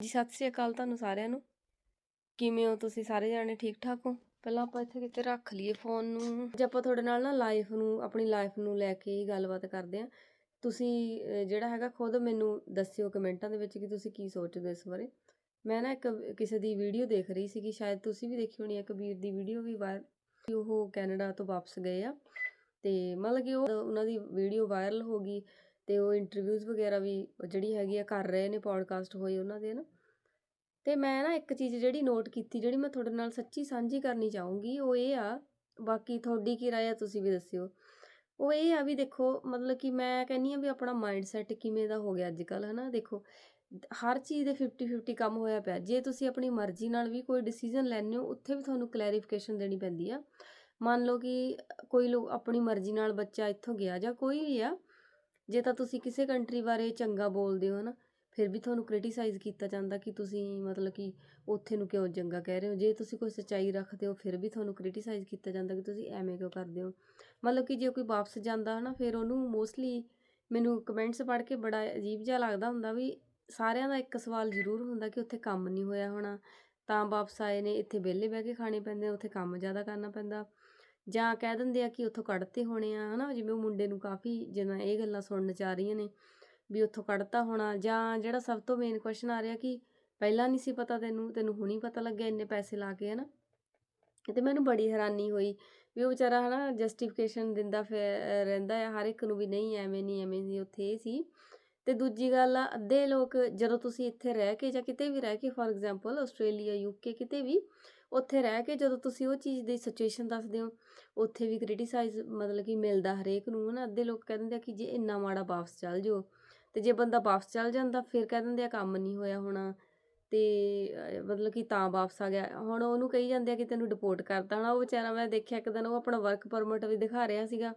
ਜੀ, ਸਤਿ ਸ੍ਰੀ ਅਕਾਲ ਤੁਹਾਨੂੰ ਸਾਰਿਆਂ ਨੂੰ। ਕਿਵੇਂ ਹੋ ਤੁਸੀਂ? ਸਾਰੇ ਜਾਣੇ ਠੀਕ ਠਾਕ ਹੋ? ਪਹਿਲਾਂ ਆਪਾਂ ਇੱਥੇ ਕਿਤੇ ਰੱਖ ਲਈਏ ਫੋਨ ਨੂੰ। ਜੇ ਆਪਾਂ ਤੁਹਾਡੇ ਨਾਲ ਨਾ ਲਾਈਫ ਨੂੰ, ਆਪਣੀ ਲਾਈਫ ਨੂੰ ਲੈ ਕੇ ਹੀ ਗੱਲਬਾਤ ਕਰਦੇ ਆਂ ਤੁਸੀਂ ਜਿਹੜਾ ਹੈਗਾ ਖੁਦ ਮੈਨੂੰ ਦੱਸਿਓ ਕਮੈਂਟਾਂ ਦੇ ਵਿੱਚ ਕਿ ਤੁਸੀਂ ਕੀ ਸੋਚਦੇ ਹੋ ਇਸ ਬਾਰੇ। ਮੈਂ ਨਾ ਇੱਕ ਕਿਸੇ ਦੀ ਵੀਡੀਓ ਦੇਖ ਰਹੀ ਸੀਗੀ, ਸ਼ਾਇਦ ਤੁਸੀਂ ਵੀ ਦੇਖੀ ਹੋਣੀ ਹੈ ਕਬੀਰ ਦੀ ਵੀਡੀਓ ਵੀ ਵਾਇਰ ਉਹ ਕੈਨੇਡਾ ਤੋਂ ਵਾਪਸ ਗਏ ਆ। ਤੇ ਮਤਲਬ ਕਿ ਉਹ, ਉਹਨਾਂ ਦੀ ਵੀਡੀਓ ਵਾਇਰਲ ਹੋ ਗਈ। ਅਤੇ ਉਹ ਇੰਟਰਵਿਊਜ਼ ਵਗੈਰਾ ਵੀ ਜਿਹੜੀ ਹੈਗੀ ਆ ਕਰ ਰਹੇ ਨੇ ਪੋਡਕਾਸਟ ਹੋਏ ਉਹਨਾਂ ਦੇ ਨਾ। ਅਤੇ ਮੈਂ ਨਾ ਇੱਕ ਚੀਜ਼ ਜਿਹੜੀ ਨੋਟ ਕੀਤੀ ਜਿਹੜੀ ਮੈਂ ਤੁਹਾਡੇ ਨਾਲ ਸੱਚੀ ਸਾਂਝੀ ਕਰਨੀ ਚਾਹੂੰਗੀ, ਉਹ ਇਹ ਆ, ਬਾਕੀ ਤੁਹਾਡੀ ਕੀ ਰਾਏ ਆ ਤੁਸੀਂ ਵੀ ਦੱਸਿਓ। ਉਹ ਇਹ ਆ ਵੀ ਦੇਖੋ, ਮਤਲਬ ਕਿ ਮੈਂ ਕਹਿੰਨੀ ਆ ਵੀ ਆਪਣਾ ਮਾਈਂਡ ਸੈਟ ਕਿਵੇਂ ਦਾ ਹੋ ਗਿਆ ਅੱਜ ਕੱਲ ਹਨਾ? ਦੇਖੋ, ਹਰ ਚੀਜ਼ ਦੇ 50 50 ਕੰਮ ਹੋਇਆ ਪਿਆ। ਜੇ ਤੁਸੀਂ ਆਪਣੀ ਮਰਜ਼ੀ ਨਾਲ ਵੀ ਕੋਈ ਡਿਸੀਜਨ ਲੈਣੇ ਹੋ, ਉੱਥੇ ਵੀ ਤੁਹਾਨੂੰ ਕਲੈਰੀਫਿਕੇਸ਼ਨ ਦੇਣੀ ਪੈਂਦੀ ਆ। ਮੰਨ ਲਓ ਕਿ ਕੋਈ ਲੋਕ ਆਪਣੀ ਮਰਜ਼ੀ ਨਾਲ ਬੱਚਾ ਇੱਥੋਂ ਗਿਆ ਜਾਂ ਕੋਈ ਵੀ ਆ ਜੇ ਤਾਂ ਤੁਸੀਂ ਕਿਸੇ ਕੰਟਰੀ ਬਾਰੇ ਚੰਗਾ ਬੋਲਦੇ ਹੋ ਨਾ, ਫਿਰ ਵੀ ਤੁਹਾਨੂੰ ਕ੍ਰਿਟੀਸਾਈਜ਼ ਕੀਤਾ ਜਾਂਦਾ ਕਿ ਤੁਸੀਂ ਮਤਲਬ ਕਿ ਉੱਥੇ ਨੂੰ ਕਿਉਂ ਚੰਗਾ ਕਹਿ ਰਹੇ ਹੋ। ਜੇ ਤੁਸੀਂ ਕੋਈ ਸੱਚਾਈ ਰੱਖਦੇ ਹੋ, ਫਿਰ ਵੀ ਤੁਹਾਨੂੰ ਕ੍ਰਿਟੀਸਾਈਜ਼ ਕੀਤਾ ਜਾਂਦਾ ਕਿ ਤੁਸੀਂ ਐਵੇਂ ਕਿਉਂ ਕਰਦੇ ਹੋ। ਮਤਲਬ ਕਿ ਜੇ ਕੋਈ ਵਾਪਸ ਜਾਂਦਾ ਹਨਾ, ਫਿਰ ਉਹਨੂੰ ਮੋਸਟਲੀ ਮੈਨੂੰ ਕਮੈਂਟਸ ਪੜ੍ਹ ਕੇ ਬੜਾ ਅਜੀਬ ਜਿਹਾ ਲੱਗਦਾ ਹੁੰਦਾ ਵੀ ਸਾਰਿਆਂ ਦਾ ਇੱਕ ਸਵਾਲ ਜ਼ਰੂਰ ਹੁੰਦਾ ਕਿ ਉੱਥੇ ਕੰਮ ਨਹੀਂ ਹੋਇਆ ਹੋਣਾ। ਤਾਂ ਵਾਪਸ ਆਏ ਨੇ, ਇੱਥੇ ਵਿਹਲੇ ਬਹਿ ਕੇ ਖਾਣੇ ਪੈਂਦੇ ਉੱਥੇ ਕੰਮ ਜ਼ਿਆਦਾ ਕਰਨਾ ਪੈਂਦਾ। ਜਾਂ ਕਹਿ ਦਿੰਦੇ ਆ ਕਿ ਉੱਥੋਂ ਕੱਢਤੇ ਹੋਣੇ ਆ, ਹਨਾ, ਜਿਵੇਂ ਉਹ ਮੁੰਡੇ ਨੂੰ ਕਾਫੀ ਜਿਵੇਂ ਇਹ ਗੱਲਾਂ ਸੁਣਨ ਚ ਆ ਰਹੀਆਂ ਨੇ ਵੀ ਉੱਥੋਂ ਕੱਢਤਾ ਹੋਣਾ ਜਾਂ ਜਿਹੜਾ ਸਭ ਤੋਂ ਮੇਨ ਕੁਐਸਚਨ ਆ ਰਿਹਾ ਕਿ ਪਹਿਲਾਂ ਨਹੀਂ ਸੀ ਪਤਾ ਤੈਨੂੰ ਤੈਨੂੰ ਹੁਣੀ ਪਤਾ ਲੱਗਿਆ ਇੰਨੇ ਪੈਸੇ ਲਾ ਕੇ, ਹਨਾ? ਤੇ ਮੈਨੂੰ ਬੜੀ ਹੈਰਾਨੀ ਹੋਈ ਵੀ ਉਹ ਵਿਚਾਰਾ, ਹਨਾ ਜਸਟੀਫਿਕੇਸ਼ਨ ਦਿੰਦਾ ਫਿਰ ਰਹਿੰਦਾ ਹੈ ਹਰ ਇੱਕ ਨੂੰ ਵੀ ਨਹੀਂ, ਐਵੇਂ ਨਹੀਂ ਐਵੇਂ ਨਹੀਂ ਉੱਥੇ ਇਹ ਸੀ। ਤੇ ਦੂਜੀ ਗੱਲ ਆ, ਅੱਧੇ ਲੋਕ ਜਦੋਂ ਤੁਸੀਂ ਇੱਥੇ ਰਹਿ ਕੇ ਜਾਂ ਕਿਤੇ ਵੀ ਰਹਿ ਕੇ ਫੋਰ ਐਗਜ਼ਾਮਪਲ ਆਸਟ੍ਰੇਲੀਆ ਯੂਕੇ ਕਿਤੇ ਵੀ ਉੱਥੇ ਰਹਿ ਕੇ ਜਦੋਂ ਤੁਸੀਂ ਉਹ ਚੀਜ਼ ਦੀ ਸਿਚੁਏਸ਼ਨ ਦੱਸਦੇ ਹੋ, ਉੱਥੇ ਵੀ ਕ੍ਰਿਟੀਸਾਈਜ਼ ਮਤਲਬ ਕਿ ਮਿਲਦਾ ਹਰੇਕ ਨੂੰ ਨਾ ਅੱਧੇ ਲੋਕ ਕਹਿ ਦਿੰਦੇ ਆ ਕਿ ਜੇ ਇੰਨਾ ਮਾੜਾ ਵਾਪਸ ਚੱਲ ਜਾਓ, ਤੇ ਜੇ ਬੰਦਾ ਵਾਪਸ ਚੱਲ ਜਾਂਦਾ, ਫਿਰ ਕਹਿ ਦਿੰਦੇ ਆ ਕੰਮ ਨਹੀਂ ਹੋਇਆ ਹੋਣਾ, ਤੇ ਮਤਲਬ ਕਿ ਤਾਂ ਵਾਪਸ ਆ ਗਿਆ। ਹੁਣ ਉਹਨੂੰ ਕਹੀ ਜਾਂਦੇ ਆ ਕਿ ਤੈਨੂੰ ਡਿਪੋਰਟ ਕਰਤਾ ਹੋਣਾ। ਉਹ ਵਿਚਾਰਾ ਮੈਂ ਦੇਖਿਆ ਇੱਕ ਦਿਨ ਉਹ ਆਪਣਾ ਵਰਕ ਪਰਮਿਟ ਵੀ ਦਿਖਾ ਰਿਹਾ ਸੀਗਾ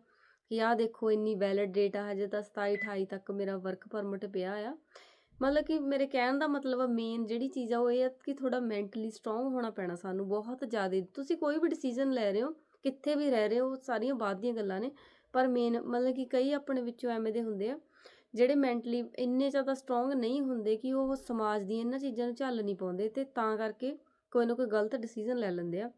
ਕਿ ਆਹ ਦੇਖੋ ਇੰਨੀ ਵੈਲਿਡ ਡੇਟ ਆ, ਹਜੇ ਤਾਂ 27 28 ਤੱਕ ਮੇਰਾ ਵਰਕ ਪਰਮਿਟ ਪਿਆ ਆ। ਮਤਲਬ ਕਿ ਮੇਰੇ ਕਹਿਣ ਦਾ ਮਤਲਬ ਮੇਨ ਜਿਹੜੀ ਚੀਜ਼ ਆ, ਉਹ ਇਹ ਆ ਕਿ ਥੋੜਾ ਮੈਂਟਲੀ ਸਟਰੋਂਗ ਹੋਣਾ ਪੈਣਾ ਸਾਨੂੰ ਬਹੁਤ ਜ਼ਿਆਦਾ। ਤੁਸੀਂ ਕੋਈ ਵੀ ਡਿਸੀਜਨ ਲੈ ਰਹੇ ਹੋ, ਕਿੱਥੇ ਵੀ ਰਹਿ ਰਹੇ ਹੋ, ਉਹ ਸਾਰੀਆਂ ਬਾਅਦ ਦੀਆਂ ਗੱਲਾਂ ਨੇ, ਪਰ ਮੇਨ ਮਤਲਬ ਕਿ ਕਈ ਆਪਣੇ ਵਿੱਚੋਂ ਐਵੇਂ ਦੇ ਹੁੰਦੇ ਆ, ਜਿਹੜੇ ਮੈਂਟਲੀ ਇੰਨੇ ਜ਼ਿਆਦਾ ਸਟਰੋਂਗ ਨਹੀਂ ਹੁੰਦੇ ਕਿ ਉਹ ਸਮਾਜ ਦੀਆਂ ਇਹਨਾਂ ਚੀਜ਼ਾਂ ਨੂੰ ਝੱਲ ਨਹੀਂ ਪਾਉਂਦੇ ਤੇ ਤਾਂ ਕਰਕੇ ਕੋਈ ਨਾ ਕੋਈ ਗਲਤ ਡਿਸੀਜਨ ਲੈ ਲੈਂਦੇ ਆ।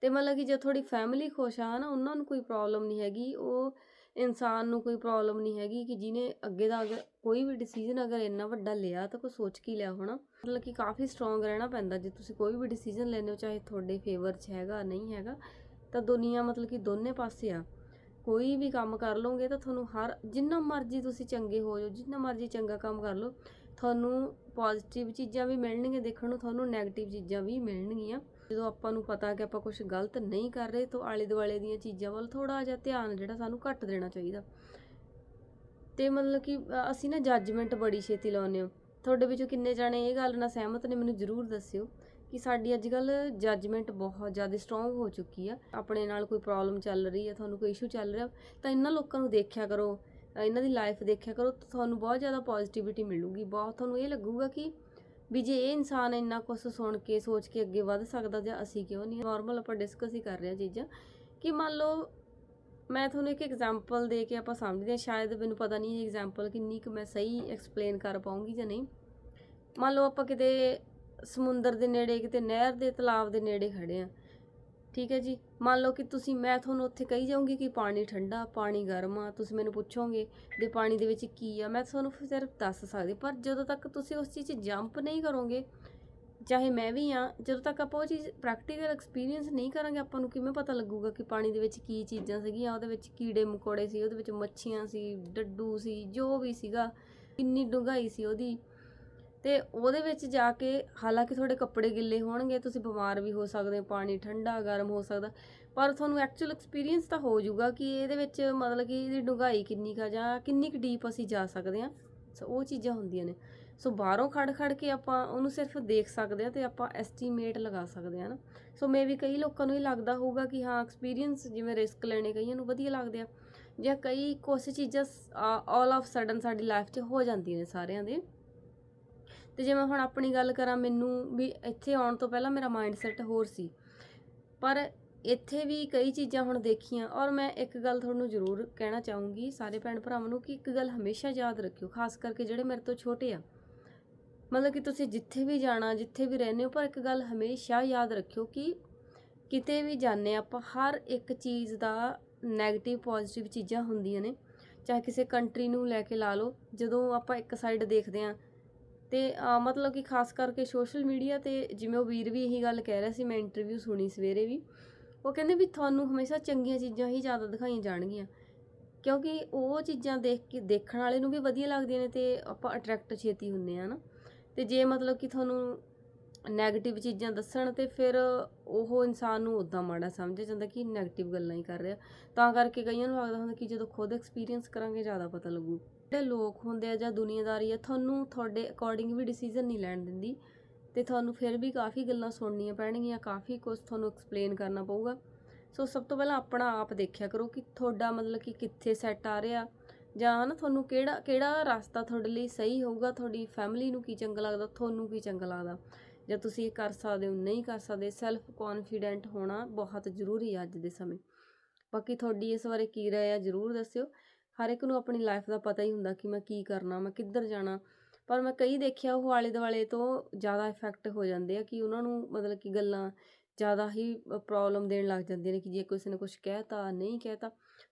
ਤੇ ਮਤਲਬ ਕਿ ਜੇ ਤੁਹਾਡੀ ਫੈਮਿਲੀ ਖੁਸ਼ ਆ ਨਾ, ਉਹਨਾਂ ਨੂੰ ਕੋਈ ਪ੍ਰੋਬਲਮ ਨਹੀਂ ਹੈਗੀ, ਉਹ ਇਨਸਾਨ ਨੂੰ ਕੋਈ ਪ੍ਰੋਬਲਮ ਨਹੀਂ ਹੈਗੀ ਕਿ ਜਿਹਨੇ ਅੱਗੇ ਦਾ ਅਗਰ ਕੋਈ ਵੀ ਡਿਸੀਜਨ ਅਗਰ ਇੰਨਾ ਵੱਡਾ ਲਿਆ ਤਾਂ ਕੋਈ ਸੋਚ ਕੇ ਲਿਆ ਹੋਣਾ। ਮਤਲਬ ਕਿ ਕਾਫੀ ਸਟਰੋਂਗ ਰਹਿਣਾ ਪੈਂਦਾ। ਜੇ ਤੁਸੀਂ ਕੋਈ ਵੀ ਡਿਸੀਜਨ ਲੈਂਦੇ ਹੋ, ਚਾਹੇ ਤੁਹਾਡੇ ਫੇਵਰ 'ਚ ਹੈਗਾ, ਨਹੀਂ ਹੈਗਾ, ਤਾਂ ਦੁਨੀਆ ਮਤਲਬ ਕਿ ਦੋਨੇ ਪਾਸੇ ਆ। ਕੋਈ ਵੀ ਕੰਮ ਕਰ ਲਓਗੇ ਤਾਂ ਤੁਹਾਨੂੰ ਹਰ, ਜਿੰਨਾ ਮਰਜ਼ੀ ਤੁਸੀਂ ਚੰਗੇ ਹੋ ਜਾਓ, ਜਿੰਨਾ ਮਰਜ਼ੀ ਚੰਗਾ ਕੰਮ ਕਰ ਲਓ, ਤੁਹਾਨੂੰ ਪੋਜ਼ਿਟਿਵ ਚੀਜ਼ਾਂ ਵੀ ਮਿਲਣਗੀਆਂ, ਦੇਖਣ ਨੂੰ ਤੁਹਾਨੂੰ ਨੈਗੇਟਿਵ ਚੀਜ਼ਾਂ ਵੀ ਮਿਲਣਗੀਆਂ। ਜਦੋਂ ਆਪਾਂ ਨੂੰ ਪਤਾ ਕਿ ਆਪਾਂ ਕੁਝ ਗਲਤ ਨਹੀਂ ਕਰ ਰਹੇ, ਤਾਂ ਆਲੇ ਦੁਆਲੇ ਦੀਆਂ ਚੀਜ਼ਾਂ ਵੱਲ ਥੋੜਾ ਜਿਹਾ ਧਿਆਨ ਜਿਹੜਾ ਸਾਨੂੰ ਘੱਟ ਦੇਣਾ ਚਾਹੀਦਾ। ਤੇ ਮਤਲਬ ਕਿ ਅਸੀਂ ਨਾ ਜੱਜਮੈਂਟ ਬੜੀ ਛੇਤੀ ਲਾਉਂਦੇ ਹਾਂ। ਤੁਹਾਡੇ ਵਿੱਚੋਂ ਕਿੰਨੇ ਜਾਣੇ ਇਹ ਗੱਲ ਨਾਲ ਸਹਿਮਤ ਨੇ, ਮੈਨੂੰ ਜ਼ਰੂਰ ਦੱਸਿਓ ਕਿ ਸਾਡੀ ਅੱਜ ਕੱਲ ਜੱਜਮੈਂਟ ਬਹੁਤ ਜ਼ਿਆਦਾ ਸਟਰੋਂਗ ਹੋ ਚੁੱਕੀ ਆ। ਆਪਣੇ ਨਾਲ ਕੋਈ ਪ੍ਰੋਬਲਮ ਚੱਲ ਰਹੀ ਹੈ ਤੁਹਾਨੂੰ ਕੋਈ ਇਸ਼ੂ ਚੱਲ ਰਿਹਾ, ਤਾਂ ਇਹਨਾਂ ਲੋਕਾਂ ਨੂੰ ਦੇਖਿਆ ਕਰੋ, ਇਹਨਾਂ ਦੀ ਲਾਈਫ ਦੇਖਿਆ ਕਰੋ, ਤਾਂ ਤੁਹਾਨੂੰ ਬਹੁਤ ਜ਼ਿਆਦਾ ਪੋਜ਼ਿਟਿਵਿਟੀ ਮਿਲੂਗੀ। ਬਹੁਤ ਤੁਹਾਨੂੰ ਇਹ ਲੱਗੂਗਾ ਕਿ ਵੀ ਜੇ ਇਹ ਇਨਸਾਨ ਇੰਨਾ ਕੁਝ ਸੁਣ ਕੇ, ਸੋਚ ਕੇ ਅੱਗੇ ਵੱਧ ਸਕਦਾ ਜਾਂ ਅਸੀਂ ਕਿਉਂ ਨਹੀਂ? ਨਾਰਮਲ ਆਪਾਂ ਡਿਸਕਸ ਹੀ ਕਰ ਰਹੇ ਹਾਂ ਚੀਜ਼ਾਂ। ਕਿ ਮੰਨ ਲਓ, ਮੈਂ ਤੁਹਾਨੂੰ ਇੱਕ ਐਗਜ਼ਾਮਪਲ ਦੇ ਕੇ ਆਪਾਂ ਸਮਝਦੇ ਹਾਂ, ਸ਼ਾਇਦ ਮੈਨੂੰ ਪਤਾ ਨਹੀਂ ਇਹ ਐਗਜ਼ਾਮਪਲ ਕਿੰਨੀ ਕੁ ਮੈਂ ਸਹੀ ਐਕਸਪਲੇਨ ਕਰ ਪਾਉਂਗੀ ਜਾਂ ਨਹੀਂ। ਮੰਨ ਲਓ ਆਪਾਂ ਕਿਤੇ ਸਮੁੰਦਰ ਦੇ ਨੇੜੇ, ਕਿਤੇ ਨਹਿਰ ਦੇ ਤਲਾਬ ਦੇ ਨੇੜੇ ਖੜੇ ਆ ਠੀਕ ਹੈ ਜੀ। ਮੰਨ ਲਓ ਕਿ ਤੁਸੀਂ, ਮੈਂ ਤੁਹਾਨੂੰ ਉੱਥੇ ਕਹੀ ਜਾਊਂਗੀ ਕਿ ਪਾਣੀ ਠੰਡਾ, ਪਾਣੀ ਗਰਮ ਆ, ਤੁਸੀਂ ਮੈਨੂੰ ਪੁੱਛੋਗੇ ਵੀ ਪਾਣੀ ਦੇ ਵਿੱਚ ਕੀ ਆ, ਮੈਂ ਤੁਹਾਨੂੰ ਸਿਰਫ ਦੱਸ ਸਕਦੀ। ਪਰ ਜਦੋਂ ਤੱਕ ਤੁਸੀਂ ਉਸ ਚੀਜ਼ 'ਚ ਜੰਪ ਨਹੀਂ ਕਰੋਗੇ, ਚਾਹੇ ਮੈਂ ਵੀ ਆ, ਜਦੋਂ ਤੱਕ ਆਪਾਂ ਉਹ ਚੀਜ਼ ਪ੍ਰੈਕਟੀਕਲ ਐਕਸਪੀਰੀਅੰਸ ਨਹੀਂ ਕਰਾਂਗੇ, ਆਪਾਂ ਨੂੰ ਕਿਵੇਂ ਪਤਾ ਲੱਗੂਗਾ ਕਿ ਪਾਣੀ ਦੇ ਵਿੱਚ ਕੀ ਚੀਜ਼ਾਂ ਸੀਗੀਆਂ? ਉਹਦੇ ਵਿੱਚ ਕੀੜੇ ਮਕੌੜੇ ਸੀ, ਉਹਦੇ ਵਿੱਚ ਮੱਛੀਆਂ ਸੀ, ਡੱਡੂ ਸੀ, ਜੋ ਵੀ ਸੀਗਾ, ਕਿੰਨੀ ਡੂੰਘਾਈ ਸੀ ਉਹਦੀ। ਤੇ ਉਹਦੇ ਵਿੱਚ ਜਾ ਕੇ ਹਾਲਾਂਕਿ ਤੁਹਾਡੇ ਕੱਪੜੇ ਗਿੱਲੇ ਹੋਣਗੇ, ਤੁਸੀਂ ਬਿਮਾਰ ਵੀ ਹੋ ਸਕਦੇ ਹੋ, ਪਾਣੀ ਠੰਡਾ, ਗਰਮ ਹੋ ਸਕਦਾ, ਪਰ ਤੁਹਾਨੂੰ ਐਕਚੁਅਲ ਐਕਸਪੀਰੀਅੰਸ ਤਾਂ ਹੋ ਜਾਊਗਾ ਕਿ ਇਹਦੇ ਵਿੱਚ ਮਤਲਬ ਕਿ ਇਹਦੀ ਡੂੰਘਾਈ ਕਿੰਨੀ ਕਾ ਜਾਂ ਕਿੰਨੀ ਕੁ ਡੀਪ ਅਸੀਂ ਜਾ ਸਕਦੇ ਹਾਂ। ਸੋ ਉਹ ਚੀਜ਼ਾਂ ਹੁੰਦੀਆਂ ਨੇ। ਸੋ ਬਾਹਰੋਂ ਖੜ ਖੜ ਕੇ ਆਪਾਂ ਉਹਨੂੰ ਸਿਰਫ ਦੇਖ ਸਕਦੇ ਹਾਂ ਤੇ ਆਪਾਂ ਐਸਟੀਮੇਟ ਲਗਾ ਸਕਦੇ ਹਾਂ ਨਾ। ਸੋ ਮੇ ਵੀ ਕਈ ਲੋਕਾਂ ਨੂੰ ਇਹ ਲੱਗਦਾ ਹੋਊਗਾ ਕਿ ਹਾਂ ਐਕਸਪੀਰੀਅੰਸ ਜਿਵੇਂ ਰਿਸਕ ਲੈਣੇ ਕਈਆਂ ਨੂੰ ਵਧੀਆ ਲੱਗਦੇ ਆ ਜਾਂ ਕਈ ਕੁਛ ਚੀਜ਼ਾਂ ਆਲ ਆਫ ਸਡਨ ਸਾਡੀ ਲਾਈਫ 'ਚ ਹੋ ਜਾਂਦੀਆਂ ਨੇ ਸਾਰਿਆਂ ਦੇ। ਤੇ ਜੇ ਮੈਂ ਹੁਣ ਆਪਣੀ ਗੱਲ ਕਰਾਂ, ਮੈਨੂੰ ਵੀ ਇੱਥੇ ਆਉਣ ਤੋਂ ਪਹਿਲਾਂ ਮੇਰਾ ਮਾਈਂਡ ਸੈਟ ਹੋਰ ਸੀ। ਪਰ ਇੱਥੇ ਵੀ ਕਈ ਚੀਜ਼ਾਂ ਹੁਣ ਦੇਖੀਆਂ ਔਰ ਮੈਂ ਇੱਕ ਗੱਲ ਤੁਹਾਨੂੰ ਜ਼ਰੂਰ ਕਹਿਣਾ ਚਾਹੂੰਗੀ ਸਾਰੇ ਭੈਣ ਭਰਾਵਾਂ ਨੂੰ ਕਿ ਇੱਕ ਗੱਲ ਹਮੇਸ਼ਾ ਯਾਦ ਰੱਖਿਓ, ਖਾਸ ਕਰਕੇ ਜਿਹੜੇ ਮੇਰੇ ਤੋਂ ਛੋਟੇ ਆ। ਮਤਲਬ ਕਿ ਤੁਸੀਂ ਜਿੱਥੇ ਵੀ ਜਾਣਾ, ਜਿੱਥੇ ਵੀ ਰਹਿੰਦੇ ਹੋ, ਪਰ ਇੱਕ ਗੱਲ ਹਮੇਸ਼ਾ ਯਾਦ ਰੱਖਿਓ ਕਿ ਕਿਤੇ ਵੀ ਜਾਂਦੇ ਹਾਂ ਆਪਾਂ, ਹਰ ਇੱਕ ਚੀਜ਼ ਦਾ 네ਗੇਟਿਵ ਪੋਜ਼ਿਟਿਵ ਚੀਜ਼ਾਂ ਹੁੰਦੀਆਂ ਨੇ। ਚਾਹੇ ਕਿਸੇ ਕੰਟਰੀ ਨੂੰ ਲੈ ਕੇ ਲਾ ਲਓ, ਜਦੋਂ ਆਪਾਂ ਇੱਕ ਸਾਈਡ ਦੇਖਦੇ ਹਾਂ ਤੇ ਮਤਲਬ ਕਿ ਖਾਸ ਕਰਕੇ ਸੋਸ਼ਲ ਮੀਡੀਆ ਤੇ ਜਿਵੇਂ ਉਹ ਵੀਰ ਵੀ ਇਹੀ ਗੱਲ ਕਹਿ ਰਿਹਾ ਸੀ, ਮੈਂ ਇੰਟਰਵਿਊ ਸੁਣੀ ਸਵੇਰੇ ਵੀ, ਉਹ ਕਹਿੰਦੇ ਵੀ ਤੁਹਾਨੂੰ ਹਮੇਸ਼ਾ ਚੰਗੀਆਂ ਚੀਜ਼ਾਂ ਹੀ ਜ਼ਿਆਦਾ ਦਿਖਾਈਆਂ ਜਾਣਗੀਆਂ, ਕਿਉਂਕਿ ਉਹ ਚੀਜ਼ਾਂ ਦੇਖ ਕੇ, ਦੇਖਣ ਵਾਲੇ ਨੂੰ ਵੀ ਵਧੀਆ ਲੱਗਦੀਆਂ ਨੇ ਤੇ ਆਪਾਂ ਅਟਰੈਕਟ ਛੇਤੀ ਹੁੰਦੇ ਆ ਨਾ, ਤੇ ਜੇ ਮਤਲਬ ਕਿ ਤੁਹਾਨੂੰ 네ਗੇਟਿਵ ਚੀਜ਼ਾਂ ਦੱਸਣ ਤੇ ਫਿਰ ਉਹ ਇਨਸਾਨ ਨੂੰ ਉਦਾਂ ਮਾੜਾ ਸਮਝਿਆ ਜਾਂਦਾ ਕਿ 네ਗੇਟਿਵ ਗੱਲਾਂ ਹੀ ਕਰ ਰਿਹਾ, ਤਾਂ ਕਰਕੇ ਕਈਆਂ ਨੂੰ ਲੱਗਦਾ ਹੁੰਦਾ ਕਿ ਜਦੋਂ ਖੁਦ ਐਕਸਪੀਰੀਅੰਸ ਕਰਾਂਗੇ ਜ਼ਿਆਦਾ ਪਤਾ ਲੱਗੂ। ਜਿਹੜੇ ਲੋਕ ਹੁੰਦੇ ਆ ਜਾਂ ਦੁਨੀਆਦਾਰੀ ਆ, ਤੁਹਾਨੂੰ ਤੁਹਾਡੇ ਅਕੋਰਡਿੰਗ ਵੀ ਡਿਸੀਜਨ ਨਹੀਂ ਲੈਣ ਦਿੰਦੀ ਤੇ ਤੁਹਾਨੂੰ ਫਿਰ ਵੀ ਕਾਫੀ ਗੱਲਾਂ ਸੁਣਨੀਆਂ ਪੈਣਗੀਆਂ, ਕਾਫੀ ਕੁਝ ਤੁਹਾਨੂੰ ਐਕਸਪਲੇਨ ਕਰਨਾ ਪਊਗਾ। ਸੋ ਸਭ ਤੋਂ ਪਹਿਲਾਂ ਆਪਣਾ ਆਪ ਦੇਖਿਆ ਕਰੋ ਕਿ ਤੁਹਾਡਾ ਮਤਲਬ ਕਿ ਕਿੱਥੇ ਸੈੱਟ ਆ ਰਿਹਾ ਜਾਂ ਨਾ ਤੁਹਾਨੂੰ ਕਿਹੜਾ ਕਿਹੜਾ ਰਸਤਾ ਤੁਹਾਡੇ ਲਈ ਸਹੀ ਹੋਊਗਾ, ਤੁਹਾਡੀ ਫੈਮਿਲੀ ਨੂੰ ਕੀ ਚੰਗਾ ਲੱਗਦਾ, ਤੁਹਾਨੂੰ ਕੀ ਚੰਗਾ ਲੱਗਦਾ। ਜਾਂ ਤੁਸੀਂ ਇਹ ਕਰ ਸਕਦੇ ਹੋ, ਨਹੀਂ ਕਰ ਸਕਦੇ ਸੈਲਫ ਕੌਨਫੀਡੈਂਟ ਹੋਣਾ ਬਹੁਤ ਜ਼ਰੂਰੀ ਹੈ ਅੱਜ ਦੇ ਸਮੇਂ। ਬਾਕੀ ਤੁਹਾਡੀ ਇਸ ਬਾਰੇ ਕੀ ਰਾਏ ਆ, ਜ਼ਰੂਰ ਦੱਸਿਓ। ਹਰ ਇੱਕ ਨੂੰ ਆਪਣੀ ਲਾਈਫ ਦਾ ਪਤਾ ਹੀ ਹੁੰਦਾ ਕਿ ਮੈਂ ਕੀ ਕਰਨਾ, ਮੈਂ ਕਿੱਧਰ ਜਾਣਾ। ਪਰ ਮੈਂ ਕਈ ਦੇਖਿਆ ਉਹ ਆਲੇ ਦੁਆਲੇ ਤੋਂ ਜ਼ਿਆਦਾ ਇਫੈਕਟ ਹੋ ਜਾਂਦੇ ਆ ਕਿ ਉਹਨਾਂ ਨੂੰ ਮਤਲਬ ਕਿ ਗੱਲਾਂ ਜ਼ਿਆਦਾ ਹੀ ਪ੍ਰੋਬਲਮ ਦੇਣ ਲੱਗ ਜਾਂਦੀਆਂ ਨੇ ਕਿ ਜੇ ਕਿਸੇ ਨੇ ਕੁਝ ਕਹਿਤਾ, ਨਹੀਂ ਕਹਿਤਾ।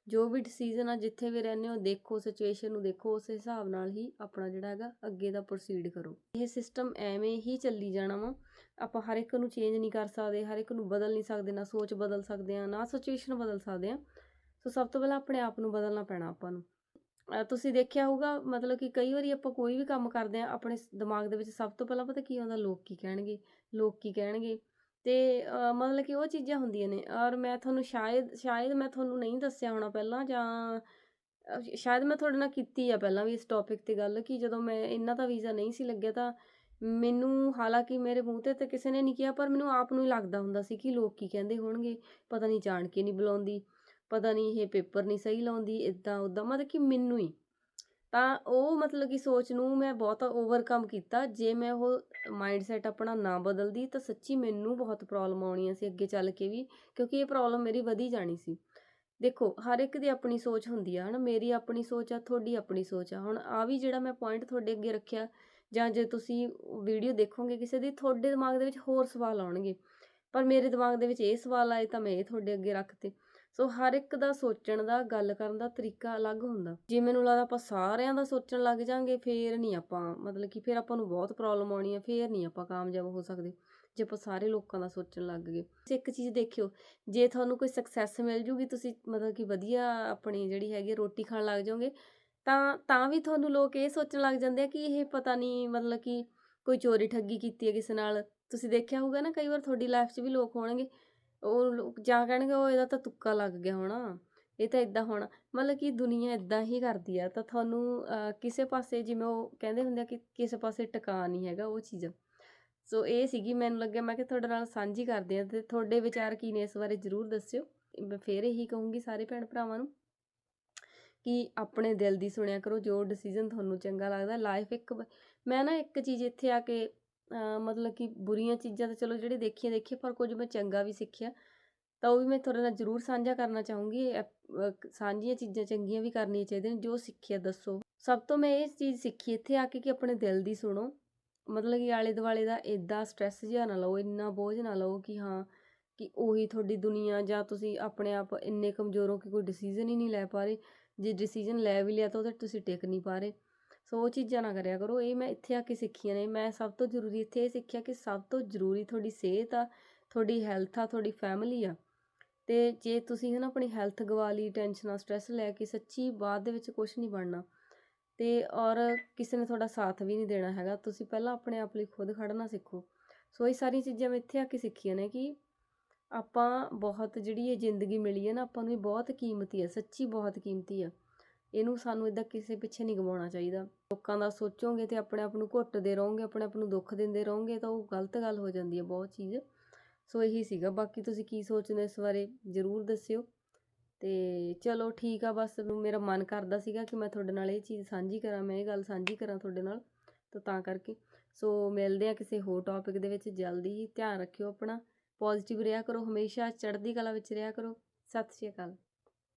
ਜੋ ਵੀ ਡਿਸੀਜਨ ਆ ਜਿੱਥੇ ਵੀ ਰਹਿੰਦੇ ਹੋ, ਦੇਖੋ ਸਿਚੁਏਸ਼ਨ ਨੂੰ ਦੇਖੋ, ਉਸ ਹਿਸਾਬ ਨਾਲ ਹੀ ਆਪਣਾ ਜਿਹੜਾ ਹੈਗਾ ਅੱਗੇ ਦਾ ਪ੍ਰੋਸੀਡ ਕਰੋ। ਇਹ ਸਿਸਟਮ ਐਵੇਂ ਹੀ ਚੱਲੀ ਜਾਣਾ ਵਾ। ਆਪਾਂ ਹਰ ਇੱਕ ਨੂੰ ਚੇਂਜ ਨਹੀਂ ਕਰ ਸਕਦੇ, ਹਰ ਇੱਕ ਨੂੰ ਬਦਲ ਨਹੀਂ ਸਕਦੇ, ਨਾ ਸੋਚ ਬਦਲ ਸਕਦੇ ਆ, ਨਾ ਸਿਚੁਏਸ਼ਨ ਬਦਲ ਸਕਦੇ ਆ। ਸੋ ਸਭ ਤੋਂ ਪਹਿਲਾਂ ਆਪਣੇ ਆਪ ਨੂੰ ਬਦਲਣਾ ਪੈਣਾ ਆਪਾਂ ਨੂੰ। ਤੁਸੀਂ ਦੇਖਿਆ ਹੋਊਗਾ, ਮਤਲਬ ਕਿ ਕਈ ਵਾਰੀ ਆਪਾਂ ਕੋਈ ਵੀ ਕੰਮ ਕਰਦੇ ਆ ਆਪਣੇ ਦਿਮਾਗ ਦੇ ਵਿੱਚ ਸਭ ਤੋਂ ਪਹਿਲਾਂ ਪਤਾ ਕੀ ਆਉਂਦਾ, ਲੋਕ ਕੀ ਕਹਿਣਗੇ, ਲੋਕ ਕੀ ਕਹਿਣਗੇ। ਤੇ ਮਤਲਬ ਕਿ ਉਹ ਚੀਜ਼ਾਂ ਹੁੰਦੀਆਂ ਨੇ। ਔਰ ਮੈਂ ਤੁਹਾਨੂੰ ਸ਼ਾਇਦ ਸ਼ਾਇਦ ਮੈਂ ਤੁਹਾਨੂੰ ਨਹੀਂ ਦੱਸਿਆ ਹੋਣਾ ਪਹਿਲਾਂ ਜਾਂ ਸ਼ਾਇਦ ਮੈਂ ਤੁਹਾਡੇ ਨਾਲ ਕੀਤੀ ਆ ਪਹਿਲਾਂ ਵੀ ਇਸ ਟੌਪਿਕ ਤੇ ਗੱਲ ਕਿ ਜਦੋਂ ਮੈਂ ਇਹਨਾਂ ਦਾ ਵੀਜ਼ਾ ਨਹੀਂ ਸੀ ਲੱਗਿਆ ਤਾਂ ਮੈਨੂੰ ਹਾਲਾਂਕਿ ਮੇਰੇ ਮੂੰਹ ਤੇ ਤਾਂ ਕਿਸੇ ਨੇ ਨਹੀਂ ਕਿਹਾ, ਪਰ ਮੈਨੂੰ ਆਪ ਨੂੰ ਹੀ ਲੱਗਦਾ ਹੁੰਦਾ ਸੀ ਕਿ ਲੋਕ ਕੀ ਕਹਿੰਦੇ ਹੋਣਗੇ, ਪਤਾ ਨਹੀਂ ਜਾਣ ਕੇ ਨਹੀਂ ਬੁਲਾਉਂਦੀ। ਪਤਾ ਨਹੀਂ ਇਹ ਪੇਪਰ ਨਹੀਂ ਸਹੀ ਲਾਉਂਦੀ ਇਦਾਂ ਉਦਾਂ ਮਤਲਬ ਕਿ ਮੈਨੂੰ ਹੀ। ਤਾਂ ਉਹ ਮਤਲਬ ਕਿ ਸੋਚ ਨੂੰ ਮੈਂ ਬਹੁਤ ਓਵਰਕਮ ਕੀਤਾ, ਜੇ ਮੈਂ ਉਹ ਮਾਈਂਡਸੈਟ ਆਪਣਾ ਨਾ ਬਦਲਦੀ ਤਾਂ ਸੱਚੀ ਮੈਨੂੰ ਬਹੁਤ ਪ੍ਰੋਬਲਮ ਆਉਣੀਆਂ ਸੀ ਅੱਗੇ ਚੱਲ ਕੇ ਵੀ, ਕਿਉਂਕਿ ਇਹ ਪ੍ਰੋਬਲਮ ਮੇਰੀ ਵਧੀ ਜਾਣੀ ਸੀ। ਦੇਖੋ, ਹਰ ਇੱਕ ਦੀ ਆਪਣੀ ਸੋਚ ਹੁੰਦੀ ਆ, ਹਨਾ? ਮੇਰੀ ਆਪਣੀ ਸੋਚ ਆ, ਤੁਹਾਡੀ ਆਪਣੀ ਸੋਚ ਆ। ਹੁਣ ਆ ਵੀ ਜਿਹੜਾ ਮੈਂ ਪੁਆਇੰਟ ਤੁਹਾਡੇ ਅੱਗੇ ਰੱਖਿਆ, ਜਾਂ ਜੇ ਤੁਸੀਂ ਵੀਡੀਓ ਦੇਖੋਗੇ ਕਿਸੇ ਦੀ, ਤੁਹਾਡੇ ਦਿਮਾਗ ਦੇ ਵਿੱਚ ਹੋਰ ਸਵਾਲ ਆਉਣਗੇ। ਪਰ ਮੇਰੇ ਦਿਮਾਗ ਦੇ ਵਿੱਚ ਇਹ ਸਵਾਲ ਆਏ ਤਾਂ ਮੈਂ ਇਹ ਤੁਹਾਡੇ ਅੱਗੇ ਰੱਖਤੇ। ਸੋ ਹਰ ਇੱਕ ਦਾ ਸੋਚਣ ਦਾ, ਗੱਲ ਕਰਨ ਦਾ ਤਰੀਕਾ ਅਲੱਗ ਹੁੰਦਾ। ਜੇ ਮੈਨੂੰ ਲੱਗਦਾ ਆਪਾਂ ਸਾਰਿਆਂ ਦਾ ਸੋਚਣ ਲੱਗ ਜਾਾਂਗੇ, ਫੇਰ ਨਹੀਂ ਆਪਾਂ, ਮਤਲਬ ਕਿ ਫੇਰ ਆਪਾਂ ਨੂੰ ਬਹੁਤ ਪ੍ਰੋਬਲਮ ਆਉਣੀ ਹੈ ਫੇਰ ਨਹੀਂ ਆਪਾਂ ਕਾਮਯਾਬ ਹੋ ਸਕਦੇ, ਜੇ ਆਪਾਂ ਸਾਰੇ ਲੋਕਾਂ ਦਾ ਸੋਚਣ ਲੱਗ ਗਏ। ਤੁਸੀਂ ਇੱਕ ਚੀਜ਼ ਦੇਖਿਓ, ਜੇ ਤੁਹਾਨੂੰ ਕੋਈ ਸਕਸੈਸ ਮਿਲ ਜੂਗੀ, ਤੁਸੀਂ ਮਤਲਬ ਕਿ ਵਧੀਆ ਆਪਣੀ ਜਿਹੜੀ ਹੈਗੀ ਰੋਟੀ ਖਾਣ ਲੱਗ ਜਾਓਗੇ, ਤਾਂ ਤਾਂ ਵੀ ਤੁਹਾਨੂੰ ਲੋਕ ਇਹ ਸੋਚਣ ਲੱਗ ਜਾਂਦੇ ਆ ਕਿ ਇਹ ਪਤਾ ਨਹੀਂ, ਮਤਲਬ ਕਿ ਕੋਈ ਚੋਰੀ ਠੱਗੀ ਕੀਤੀ ਹੈ ਕਿਸੇ ਨਾਲ। ਤੁਸੀਂ ਦੇਖਿਆ ਹੋਊਗਾ ਨਾ, ਕਈ ਵਾਰ ਤੁਹਾਡੀ ਲਾਈਫ 'ਚ ਵੀ ਲੋਕ ਹੋਣਗੇ ਉਹ ਲੋਕ ਜਾਂ ਕਹਿਣਗੇ ਉਹ ਇਹਦਾ ਤਾਂ ਤੁੱਕਾ ਲੱਗ ਗਿਆ ਹੋਣਾ। ਇਹ ਤਾਂ ਇਦਾਂ ਹੋਣਾ। ਮਤਲਬ ਕਿ ਦੁਨੀਆ ਇਦਾਂ ਹੀ ਕਰਦੀ ਆ। ਤਾਂ ਤੁਹਾਨੂੰ ਕਿਸੇ ਪਾਸੇ ਜਿਵੇਂ ਉਹ ਕਹਿੰਦੇ ਹੁੰਦੇ ਆ ਕਿ ਕਿਸੇ ਪਾਸੇ ਟਿਕਾ ਨਹੀਂ ਹੈਗਾ ਉਹ ਚੀਜ਼। ਸੋ ਇਹ ਸੀਗੀ ਮੈਨੂੰ ਲੱਗਿਆ। ਮੈਂ ਕਿ ਤੁਹਾਡੇ ਨਾਲ ਸਾਂਝੀ ਕਰਦੇ ਆ। ਤੇ ਤੁਹਾਡੇ ਵਿਚਾਰ ਕੀ ਨੇ ਇਸ ਬਾਰੇ ਜ਼ਰੂਰ ਦੱਸਿਓ। ਮੈਂ ਫੇਰ ਇਹੀ ਕਹੂੰਗੀ ਸਾਰੇ ਭੈਣ ਭਰਾਵਾਂ ਨੂੰ ਕਿ ਆਪਣੇ ਦਿਲ ਦੀ ਸੁਣਿਆ ਕਰੋ। ਜੋ ਡਿਸੀਜਨ ਤੁਹਾਨੂੰ ਚੰਗਾ ਲੱਗਦਾ। ਲਾਈਫ ਇੱਕ ਮੈਂ ਨਾ ਇੱਕ ਚੀਜ਼ ਇੱਥੇ ਆ ਕੇ ਮਤਲਬ ਕਿ ਬੁਰੀਆਂ ਚੀਜ਼ਾਂ ਤਾਂ ਚਲੋ ਜਿਹੜੇ ਦੇਖੀਆਂ ਦੇਖੀਆਂ, ਪਰ ਕੁਝ ਮੈਂ ਚੰਗਾ ਵੀ ਸਿੱਖਿਆ, ਤਾਂ ਉਹ ਵੀ ਮੈਂ ਤੁਹਾਡੇ ਨਾਲ ਜ਼ਰੂਰ ਸਾਂਝਾ ਕਰਨਾ ਚਾਹੂੰਗੀ। ਸਾਂਝੀਆਂ ਚੀਜ਼ਾਂ ਚੰਗੀਆਂ ਵੀ ਕਰਨੀਆਂ ਚਾਹੀਦੀਆਂ ਨੇ, ਜੋ ਸਿੱਖਿਆ ਦੱਸੋ। ਸਭ ਤੋਂ ਮੈਂ ਇਹ ਚੀਜ਼ ਸਿੱਖੀ ਇੱਥੇ ਆ ਕੇ ਕਿ ਆਪਣੇ ਦਿਲ ਦੀ ਸੁਣੋ। ਮਤਲਬ ਕਿ ਆਲੇ ਦੁਆਲੇ ਦਾ ਇਦਾਂ ਸਟ੍ਰੈਸ ਜਿਹਾ ਨਾ ਲਓ, ਇੰਨਾ ਬੋਝ ਨਾ ਲਓ ਕਿ ਹਾਂ, ਕਿ ਉਹੀ ਤੁਹਾਡੀ ਦੁਨੀਆ ਜਾਂ ਤੁਸੀਂ ਆਪਣੇ ਆਪ ਇੰਨੇ ਕਮਜ਼ੋਰ ਹੋ ਕਿ ਕੋਈ ਡਿਸੀਜਨ ਹੀ ਨਹੀਂ ਲੈ ਪਾ ਰਹੇ। ਜੇ ਡਿਸੀਜਨ ਲੈ ਵੀ ਲਿਆ ਤਾਂ ਉਹਦੇ ਤੁਸੀਂ ਟਿਕ ਨਹੀਂ ਪਾ ਰਹੇ। ਸੋ ਉਹ ਚੀਜ਼ਾਂ ਨਾ ਕਰਿਆ ਕਰੋ। ਇਹ ਮੈਂ ਇੱਥੇ ਆ ਕੇ ਸਿੱਖੀਆਂ ਨੇ। ਮੈਂ ਸਭ ਤੋਂ ਜ਼ਰੂਰੀ ਇੱਥੇ ਇਹ ਸਿੱਖਿਆ ਕਿ ਸਭ ਤੋਂ ਜ਼ਰੂਰੀ ਤੁਹਾਡੀ ਸਿਹਤ ਆ, ਤੁਹਾਡੀ ਹੈਲਥ ਆ, ਤੁਹਾਡੀ ਫੈਮਿਲੀ ਆ। ਤੇ ਜੇ ਤੁਸੀਂ ਹਨਾ ਆਪਣੀ ਹੈਲਥ ਗਵਾ ਲਈ, ਟੈਨਸ਼ਨਾਂ ਸਟ੍ਰੈਸ ਲੈ ਕੇ ਸੱਚੀ ਬਾਅਦ ਦੇ ਵਿੱਚ ਕੁਝ ਨਹੀਂ ਬਣਨਾ। ਤੇ ਔਰ ਕਿਸੇ ਨੇ ਤੁਹਾਡਾ ਸਾਥ ਵੀ ਨਹੀਂ ਦੇਣਾ ਹੈਗਾ। ਤੁਸੀਂ ਪਹਿਲਾਂ ਆਪਣੇ ਆਪ ਲਈ ਖੁਦ ਖੜਨਾ ਸਿੱਖੋ। ਸੋ ਇਹ ਸਾਰੀਆਂ ਚੀਜ਼ਾਂ ਮੈਂ ਇੱਥੇ ਆ ਕੇ ਸਿੱਖੀਆਂ ਨੇ ਕਿ ਆਪਾਂ ਬਹੁਤ ਜਿਹੜੀ ਇਹ ਜ਼ਿੰਦਗੀ ਮਿਲੀ ਹੈ ਨਾ, ਆਪਾਂ ਨੂੰ ਇਹ ਬਹੁਤ ਕੀਮਤੀ ਹੈ ਸੱਚੀ ਬਹੁਤ ਕੀਮਤੀ ਆ। ਇਹਨੂੰ ਸਾਨੂੰ ਇਦਾਂ ਕਿਸੇ ਪਿੱਛੇ ਨਹੀਂ ਗਵਾਉਣਾ ਚਾਹੀਦਾ। ਲੋਕਾਂ ਦਾ ਸੋਚੋਗੇ ਤੇ ਆਪਣੇ ਆਪ ਨੂੰ ਘੁੱਟਦੇ ਰਹੋਗੇ, ਆਪਣੇ ਆਪ ਨੂੰ ਦੁੱਖ ਦਿੰਦੇ ਰਹੋਗੇ ਤਾਂ ਉਹ ਗਲਤ ਗੱਲ ਹੋ ਜਾਂਦੀ ਹੈ ਬਹੁਤ ਚੀਜ਼। ਸੋ ਇਹੀ ਸੀਗਾ। ਬਾਕੀ ਤੁਸੀਂ ਕੀ ਸੋਚਦੇ ਹੋ ਇਸ ਬਾਰੇ ਜ਼ਰੂਰ ਦੱਸਿਓ। ਤੇ ਚਲੋ ਠੀਕ ਆ, ਬਸ ਮੇਰਾ ਮਨ ਕਰਦਾ ਸੀਗਾ ਕਿ ਮੈਂ ਤੁਹਾਡੇ ਨਾਲ ਇਹ ਚੀਜ਼ ਸਾਂਝੀ ਕਰਾਂ, ਮੈਂ ਇਹ ਗੱਲ ਸਾਂਝੀ ਕਰਾਂ ਤੁਹਾਡੇ ਨਾਲ ਤਾਂ ਤਾਂ ਕਰਕੇ। ਸੋ ਮਿਲਦੇ ਆ ਕਿਸੇ ਹੋਰ ਟੌਪਿਕ ਦੇ ਵਿੱਚ। ਜਲਦੀ ਹੀ ਧਿਆਨ ਰੱਖਿਓ ਆਪਣਾ। ਪੋਜ਼ਿਟਿਵ ਰਿਹਾ ਕਰੋ ਹਮੇਸ਼ਾ, ਚੜ੍ਹਦੀ ਕਲਾ ਵਿੱਚ ਰਿਹਾ ਕਰੋ। ਸਤਿ ਸ਼੍ਰੀ ਅਕਾਲ।